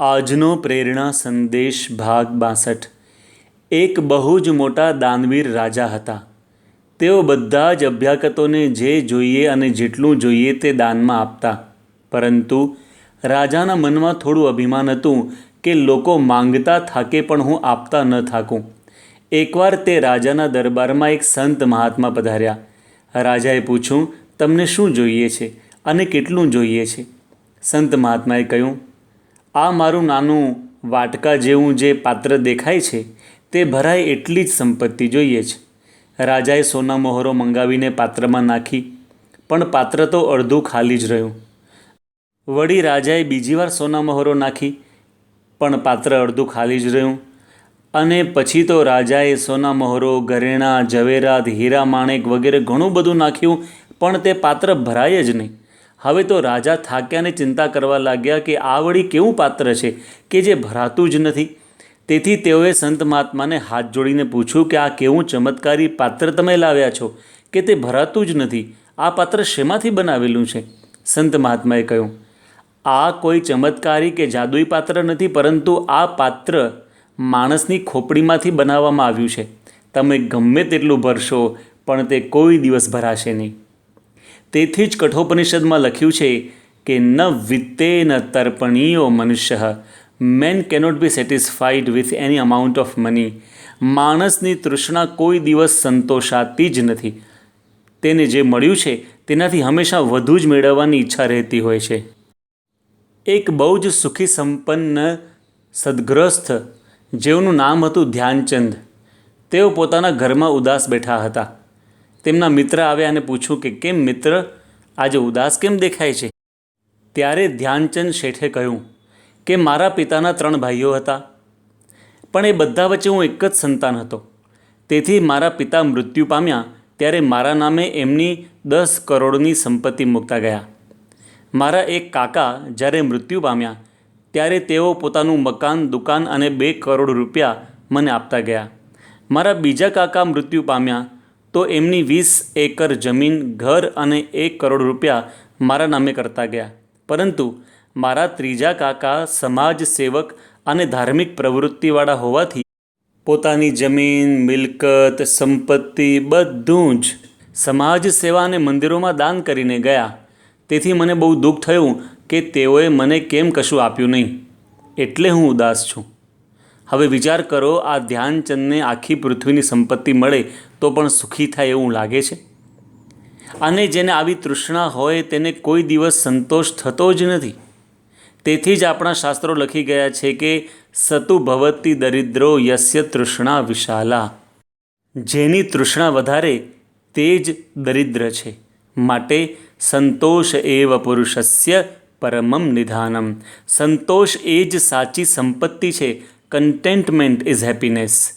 આજનો પ્રેરણા સંદેશ ભાગ બાસઠ. એક બહુ જ મોટા દાનવીર રાજા હતા. તેઓ બધા જ અભ્યાગતોને જે જોઈએ અને જેટલું જોઈએ તે દાનમાં આપતા. પરંતુ રાજાના મનમાં થોડું અભિમાન હતું કે લોકો માંગતા થાકે પણ હું આપતા ન થાકું. એકવાર તે રાજાના દરબારમાં એક સંત મહાત્મા પધાર્યા. રાજાએ પૂછ્યું, તમને શું જોઈએ છે અને કેટલું જોઈએ છે? સંત મહાત્માએ કહ્યું આ મારું નાનું વાટકા જેવું જે પાત્ર દેખાય છે, તે ભરાય એટલી જ સંપત્તિ જોઈએ છે. રાજાએ સોના મોહરો મંગાવીને પાત્રમાં નાખી, પણ પાત્ર તો અડધું ખાલી જ રહ્યું. વળી રાજાએ બીજી વાર સોના મહોરો નાખી, પણ પાત્ર અડધું ખાલી જ રહ્યું. અને પછી તો રાજાએ સોના મહોરો, ઘરેણાં, ઝવેરાત, હીરા, માણેક વગેરે ઘણું બધું નાખ્યું, પણ તે પાત્ર ભરાય જ નહીં. હવે તો રાજા થાક્યાને ચિંતા કરવા લાગ્યા કે આ વળી કેવું પાત્ર છે કે જે ભરાતું જ નથી. તેથી તેઓએ સંત મહાત્માને હાથ જોડીને પૂછ્યું કે આ કેવું ચમત્કારી પાત્ર તમે લાવ્યા છો કે તે ભરાતું જ નથી? આ પાત્ર શેમાંથી બનાવેલું છે? સંત મહાત્માએ કહ્યું, આ કોઈ ચમત્કારી કે જાદુઈ પાત્ર નથી, પરંતુ આ પાત્ર માણસની ખોપડીમાંથી બનાવવામાં આવ્યું છે. તમે ગમે તેટલું ભરશો, પણ તે કોઈ દિવસ ભરાશે નહીં. તેથી જ કઠોપનિષદમાં લખ્યું છે કે ન વિત્તે ન તર્પણીયો મનુષ્ય. Man cannot be satisfied with any amount of money માણસની તૃષ્ણા કોઈ દિવસ સંતોષાતી જ નથી. તેને જે મળ્યું છે, તેનાથી હંમેશા વધુ જ મેળવવાની ઈચ્છા રહેતી હોય છે. એક બહુ જ સુખી સંપન્ન સદગ્રસ્થ, જેઓનું નામ હતું ધ્યાનચંદ, તેઓ પોતાના ઘરમાં ઉદાસ બેઠા હતા. તેમના મિત્ર આવ્યા અને પૂછ્યું કે કેમ મિત્ર આજે ઉદાસ કેમ દેખાય છે? ત્યારે ધ્યાનચંદ શેઠે કહ્યું કે મારા પિતાના ત્રણ ભાઈઓ હતા, પણ એ બધા વચ્ચે હું એક જ સંતાન હતો. તેથી મારા પિતા મૃત્યુ પામ્યા ત્યારે મારા નામે એમની દસ કરોડની સંપત્તિ મૂકતા ગયા. મારા એક કાકા જ્યારે મૃત્યુ પામ્યા ત્યારે તેઓ પોતાનું મકાન, દુકાન અને બે કરોડ રૂપિયા મને આપતા ગયા. મારા બીજા કાકા મૃત્યુ પામ્યા તો એમની વીસ એકર જમીન, ઘર અને એક કરોડ રૂપિયા મારા નામે કરતા ગયા. પરંતુ મારા ત્રીજા કાકા સમાજ સેવક અને ધાર્મિક પ્રવૃત્તિવાળા હોવાથી પોતાની જમીન, મિલકત, સંપત્તિ બધું જ સમાજ સેવા અને મંદિરોમાં દાન કરીને ગયા. તેથી મને બહુ દુઃખ થયું કે તેઓએ મને કેમ કશું આપ્યું નહીં. એટલે હું ઉદાસ છું. હવે વિચાર કરો, આ ધ્યાનચંદને આખી પૃથ્વીની સંપત્તિ મળે તો પણ સુખી થાય એવું લાગે છે? અને જેને આવી તૃષ્ણા હોય તેને કોઈ દિવસ સંતોષ થતો જ નથી. તેથી જ આપણા શાસ્ત્રો લખી ગયા છે કે, સતુ ભવતી દરિદ્રો યસ્ય તૃષ્ણા વિશાલા. જેની તૃષ્ણા વધારે, તે જ દરિદ્ર છે. માટે, સંતોષ એવ પુરુષસ્ય પરમમ નિધાનમ. સંતોષ એ જ સાચી સંપત્તિ છે કન્ટેન્ટમેન્ટ ઇઝ હેપીનેસ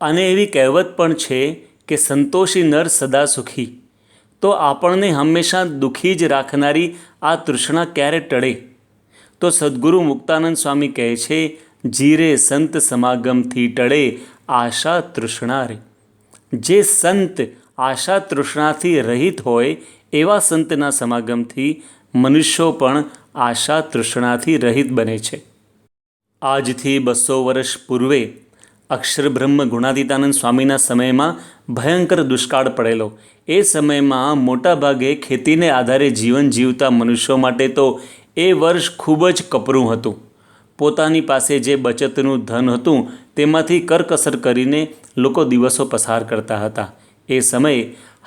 અને એવી કહેવત પણ છે કે સંતોષી નર સદા સુખી. તો આપણને હંમેશા દુઃખી જ રાખનારી આ તૃષ્ણા ક્યારે ટળે? તો સદગુરુ મુક્તાનંદ સ્વામી કહે છે, જીરે સંત સમાગમથી ટળે આશા તૃષ્ણા રે. જે સંત આશા તૃષ્ણાથી રહિત હોય, એવા સંતના સમાગમથી મનુષ્યો પણ આશા તૃષ્ણાથી રહિત બને છે. આજથી બસો વર્ષ પૂર્વે અક્ષરબ્રહ્મ ગુણાતીતાનંદ સ્વામીના સમયમાં ભયંકર દુષ્કાળ પડેલો. એ સમયમાં મોટાભાગે ખેતીને આધારે જીવન જીવતા મનુષ્યો માટે તો એ વર્ષ ખૂબ જ કપરું હતું. પોતાની પાસે જે બચતનું ધન હતું તેમાંથી કરકસર કરીને લોકો દિવસો પસાર કરતા હતા. એ સમયે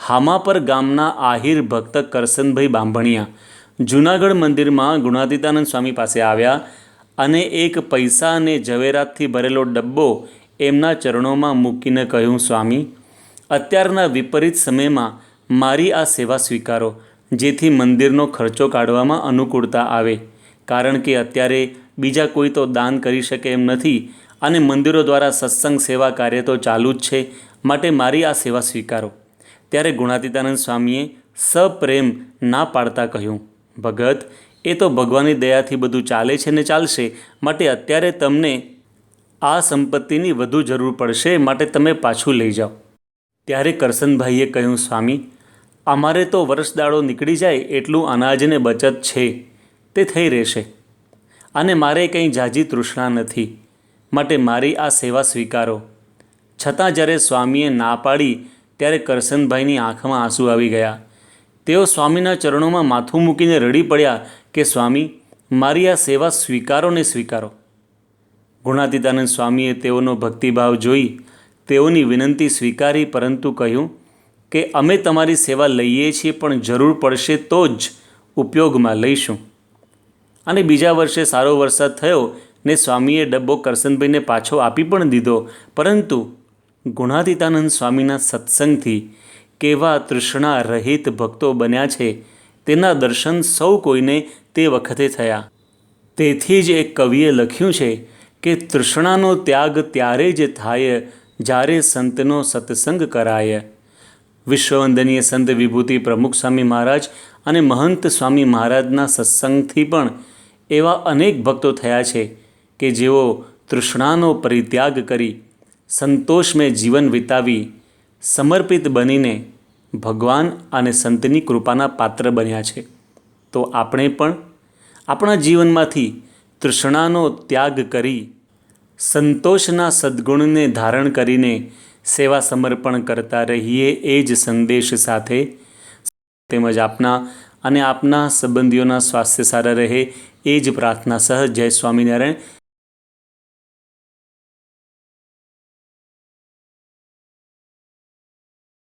હામાપર ગામના આહિર ભક્ત કરસનભાઈ બાંભણિયા જૂનાગઢ મંદિરમાં ગુણાતીતાનંદ સ્વામી પાસે આવ્યા. અને એક પૈસા અને ઝવેરાતથી ભરેલો ડબ્બો એમના ચરણોમાં મૂકીને કહ્યું, સ્વામી, અત્યારના વિપરીત સમયમાં મારી આ સેવા સ્વીકારો, જેથી મંદિરનો ખર્ચો કાઢવામાં અનુકૂળતા આવે. કારણ કે અત્યારે બીજા કોઈ તો દાન કરી શકે એમ નથી અને મંદિરો દ્વારા સત્સંગ સેવા કાર્ય તો ચાલુ જ છે, માટે મારી આ સેવા સ્વીકારો. ત્યારે ગુણાતીતાનંદ સ્વામીએ સપ્રેમ ના પાડતા કહ્યું, ભગત એ તો ભગવાનની દયાથી બધું ચાલે છે ને ચાલશે, માટે અત્યારે તમને આ સંપત્તિની વધુ જરૂર પડશે, માટે તમે પાછું લઈ જાઓ. ત્યારે કરસનભાઈએ કહ્યું, સ્વામી અમારે તો વર્ષદાળો નીકળી જાય એટલું અનાજને બચત છે, તે થઈ રહેશે. અને મારે કંઈ જાજી તૃષ્ણા નથી, માટે મારી આ સેવા સ્વીકારો. છતાં જ્યારે સ્વામીએ ના પાડી, ત્યારે કરસનભાઈની આંખમાં આંસુ આવી ગયા. તેઓ સ્વામીના ચરણોમાં માથું મૂકીને રડી પડ્યા કે સ્વામી, મારી આ સેવા સ્વીકારો ને સ્વીકારો. ગુણાતીતાનંદ સ્વામીએ તેઓનો ભક્તિભાવ જોઈ તેઓની વિનંતી સ્વીકારી, પરંતુ કહ્યું કે અમે તમારી સેવા લઈએ છીએ, પણ જરૂર પડશે તો જ ઉપયોગમાં લઈશું. અને બીજા વર્ષે સારો વરસાદ થયો ને સ્વામીએ ડબ્બો કરસનભાઈને પાછો આપી પણ દીધો. પરંતુ ગુણાતીતાનંદ સ્વામીના સત્સંગથી કેવા તૃષ્ણા રહિત ભક્તો બન્યા છે તેના દર્શન સૌ કોઈને તે વખતે થયા. તેથી જ એક કવિએ લખ્યું છે કે તૃષ્ણાનો ત્યાગ ત્યારે જ થાય જ્યારે સંતનો સત્સંગ કરાય. વિશ્વવંદનીય સંત વિભૂતિ પ્રમુખ સ્વામી મહારાજ અને મહંત સ્વામી મહારાજના સત્સંગથી પણ એવા અનેક ભક્તો થયા છે કે જેઓ તૃષ્ણાનો પરિત્યાગ કરી સંતોષમય જીવન વિતાવી સમર્પિત બનીને ભગવાન અને સંતની કૃપાના પાત્ર બન્યા છે. તો આપણે પણ આપણા જીવનમાંથી તૃષ્ણાનો ત્યાગ કરી સંતોષના સદ્ગુણને ધારણ કરીને સેવા સમર્પણ કરતા રહીએ એ જ સંદેશ સાથે તેમજ આપના અને આપના સંબંધીઓના સ્વાસ્થ્ય સારા રહે એ જ પ્રાર્થના સહ જય સ્વામિનારાયણ.